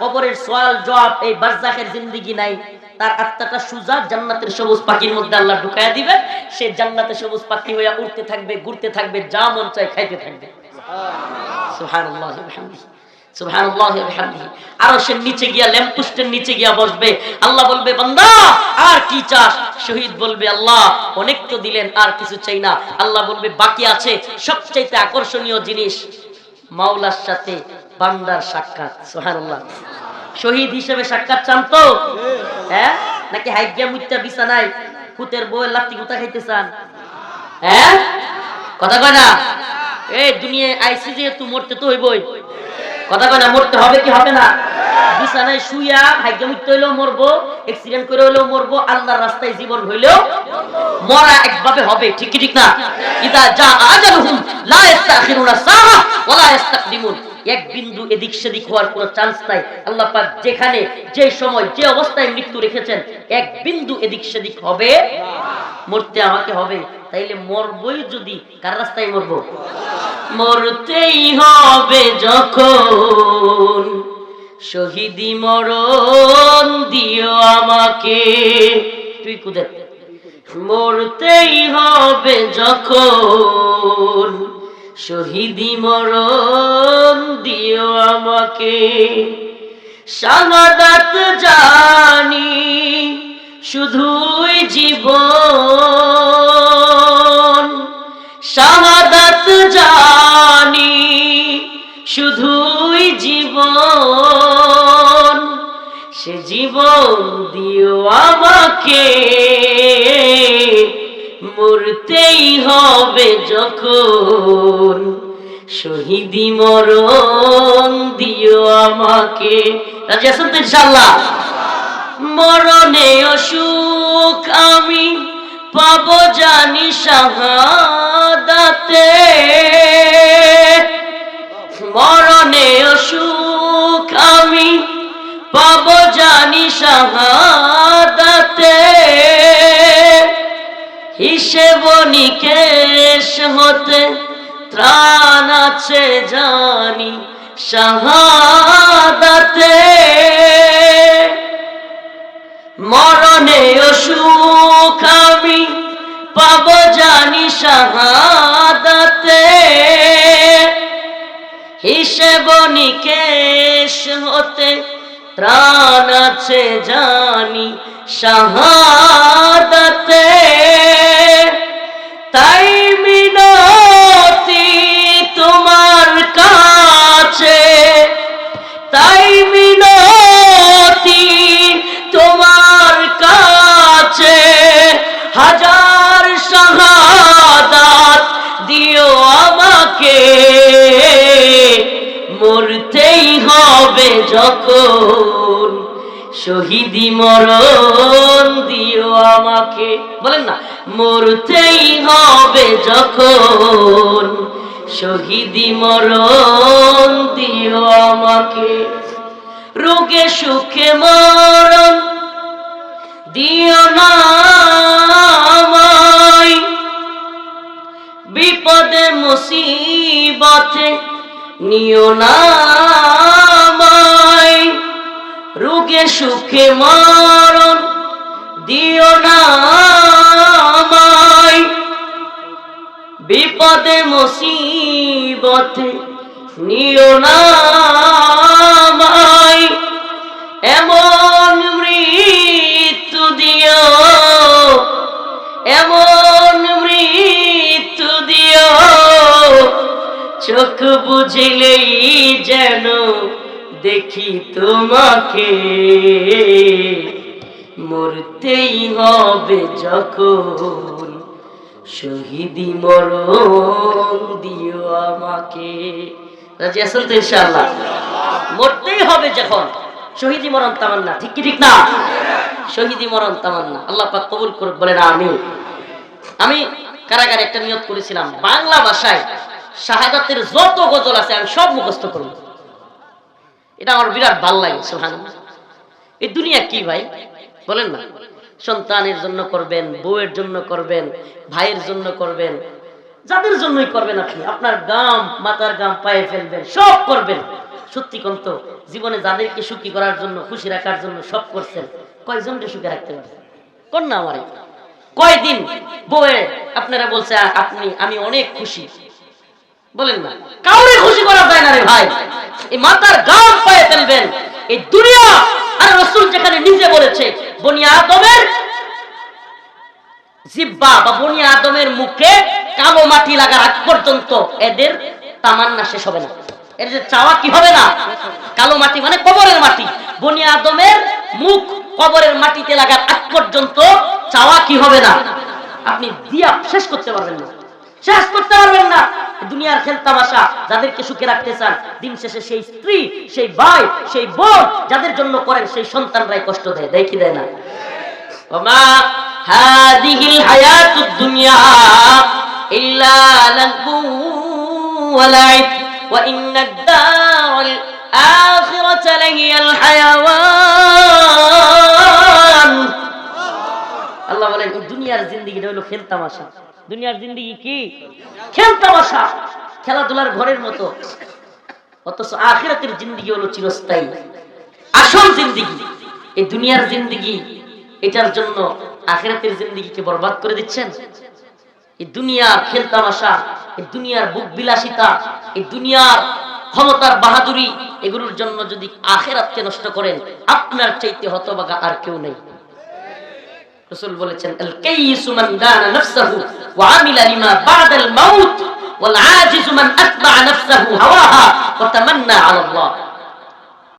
কবরের সোয়াল জবাব এই বারজাখের জিন্দিগি নাই। তার আত্মাটা সুজা জান্নাতের সবুজ পাখির মধ্যে আল্লাহ ঢুকাইয়া দিবে। সে জান্নাতে সবুজ পাখি হইয়া উড়তে থাকবে, ঘুরতে থাকবে, যা মন চায় খাইতে থাকবে। সুবহানাল্লাহ সুবহানাল্লাহ নিচে গিয়া নিচে গিয়া বসবে। আল্লাহ বলবে, বান্দা, আর কি চাস? শহীদ বলবে, আল্লাহ, অনেক তো দিলেন, আর কিছু চাই না। আল্লাহ বলবে, বাকি আছে সবচাইতে আকর্ষণীয় জিনিস মাওলার সাথে বান্দার সাক্ষাৎ, সুবহানাল্লাহ। শহীদ হিসেবে সাক্ষাৎ চান তো? হ্যাঁ? নাকি হাইগিয়া মুত্যা বিছানায় কুতের বউয়ের লাত্তি গুতা খাইতে চান? হ্যাঁ? কথা কয় না? এই দুনিয়ায় আইসি যেহেতু মরতে তো হইবই। কথা কয় না, মরতে হবে কি হবে না? বিছানায় শুইয়া ভাগ্য মৃত্যু হইলেও মরবো অ্যাক্সিডেন্ট করে হইলেও মরবো, আল্লাহর রাস্তায় জীবন হইলেও মরা একভাবে হবে। ঠিক কি ঠিক না? ইদা যা আজালুহুম, লা ইস্তাখিরুনা সাআ ওয়া লা ইস্তাকদিমুন এক বিন্দু এদিক সেদিক হওয়ার কোনো চান্স নাই। আল্লাহ পাক যেখানে, যে সময়, যে অবস্থায় মৃত্যু রেখেছেন, এক বিন্দু এদিক সেদিক হবে, মরতে আমাকে হবে। তাইলে মরবই যদি, কার রাস্তায় মরবো? মরতেই হবে যখন। শহীদি মরণ দিও আমাকে। তুই কুদে? মরতেই হবে যখন। শহীদি মরণ দিও আমাকে। শাহাদাত জানি শুধুই জীবন। শাহাদাত জানি শুধুই জীবন। সে জীবন দিও আমাকে। মরতেই হবে যখন শহীদি মরণ দিও আমাকে। রাজি ইনশাল্লাহ মরণে অসুখ আমি পাবো জানি শাহাদাতে। মরণে অসুখ আমি পাব জানি শাহাদাতে। নিকেশ হতে ত্রাণ আছে জানি শাহাদাতে। মরণে অসুখ আমি পাব জানি শাহাদাতে। হিসেব নিকেশ হতে প্রাণ আছে জানি শাহাদাতে যখন শহীদি মরণ দিও আমাকে, বলেন না, মরতেই হবে যখন শহীদি মরণ দিও আমাকে। রোগে, সুখে মরণ দিও না বিপদে, মুসিবতে নিও না রোগে সুখে মরণ দিও না বিপদে, মুসিবতে নিও না এমন মৃত্যু দিও, এমন মৃত্যু দিও। চোখ বুঝিলেই যেন দেখি তোমাকে। মরতেই হবে যখন। শহীদি মরণ দিও আমাকে। তো মরতেই হবে যখন। শহীদি মরণ তামান্না, ঠিক কি ঠিক না? শহীদি মরণ তামান্না, আল্লাহ পাক কবুল করে বলেন আমি আমি কারাগারে একটা নিয়ত করেছিলাম, বাংলা ভাষায় শাহাদাতের যত গজল আছে আমি সব মুখস্থ করব। এটা আমার বিরাট ভালো লাগে সোহান এই দুনিয়া কি ভাই? বলেন না। সন্তানের জন্য করবেন, বউয়ের জন্য করবেন, ভাইয়ের জন্য করবেন, যাদের জন্যই করবেন আপনি, আপনার গাম, মাথার গাম, পায়ে ফেলবেন, সব করবেন। সত্যি কন্ত জীবনে যাদেরকে সুখী করার জন্য, খুশি রাখার জন্য সব করছেন, কয়জনকে সুখে রাখতে পারছেন? কোন না আমারে? কয়দিন বউয়ে আপনারা বলছে আপনি, আমি অনেক খুশি। বলেন না। কাউরে খুশি করা যায় না রে ভাই। এই মাথার গাম পায়ে ফেলবেন। এই দুনিয়া আর রসুল যেখানে নিজে বলেছে বনিয়া আদমের জিব্বা বা বনি আদমের মুখে কালো মাটি লাগার আগ পর্যন্ত এদের তামান্না শেষ হবে না। এর যে চাওয়া কি হবে না? কালো মাটি মানে কবরের মাটি। বনি আদমের মুখ কবরের মাটিতে লাগার আগ পর্যন্ত চাওয়া কি হবে না? আপনি দিয়া শেষ করতে পারবেন না। শেষ করতে পারবেন না। দুনিয়ার খেলতা বাসা যাদেরকে সুখে রাখতে চান, দিন শেষে সেই স্ত্রী, সেই ভাই, সেই বোন যাদের জন্য করেন, সেই সন্তানরাই কষ্ট দেয় দেখি দেয় না? আল্লাহ বলেন দুনিয়ার জিন্দেগিটা হলো আসা দুনিয়ার জিন্দিগি কি? খেলতামাশা খেলাধুলার ঘরের মতো। অথচ আখিরাতের জিন্দিগি হলো চিরস্থায়ী। আসল জিন্দিগি, এই দুনিয়ার জিন্দিগি, এটার জন্য আখিরাতের জিন্দিগিকে বরবাদ করে দিচ্ছেন। এই দুনিয়ার খেলতামাশা এই দুনিয়ার বুক বিলাসিতা, এই দুনিয়ার ক্ষমতার বাহাদুরি, এগুলোর জন্য যদি আখেরাতকে নষ্ট করেন, আপনার চাইতে হতবাগা আর কেউ নেই। রসুল বলেছেন আল কাইয়িসু মান দানা নাফসাহু ওয়া আমিলা লিমা বা'দাল মাউত ওয়াল আজিজু মান আতবা'a নাফসাহু হাওয়াহা ওয়া তামান্না আলা আল্লাহ